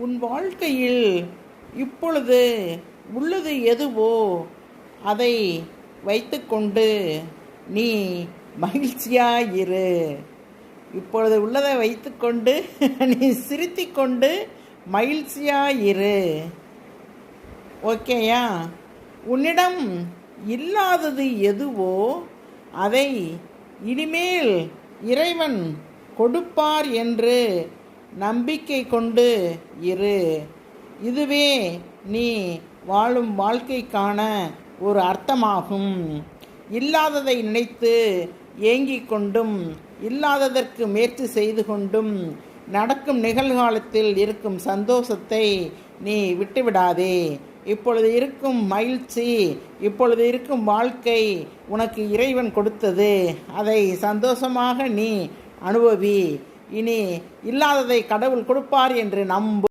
உன் வாழ்க்கையில் இப்பொழுது உள்ளது எதுவோ அதை வைத்துக்கொண்டு நீ மகிழ்ச்சியாயிரு. இப்பொழுது உள்ளதை வைத்துக்கொண்டு நீ சிரித்திக்கொண்டு மகிழ்ச்சியாயிரு. ஓகேயா? உன்னிடம் இல்லாதது எதுவோ அதை இனிமேல் இறைவன் கொடுப்பார் என்று நம்பிக்கை கொண்டு இரு. இதுவே நீ வாழும் வாழ்க்கைக்கான ஒரு அர்த்தமாகும். இல்லாததை நினைத்து ஏங்கிக் கொண்டும் இல்லாததற்கு முயற்சி செய்து கொண்டும் நடக்கும் நிகழ்காலத்தில் இருக்கும் சந்தோஷத்தை நீ விட்டுவிடாதே. இப்பொழுது இருக்கும் மகிழ்ச்சி இப்பொழுது இருக்கும் வாழ்க்கை உனக்கு இறைவன் கொடுத்தது. அதை சந்தோஷமாக நீ அனுபவி. இனி இல்லாததை கடவுள் கொடுப்பார் என்று நம்பு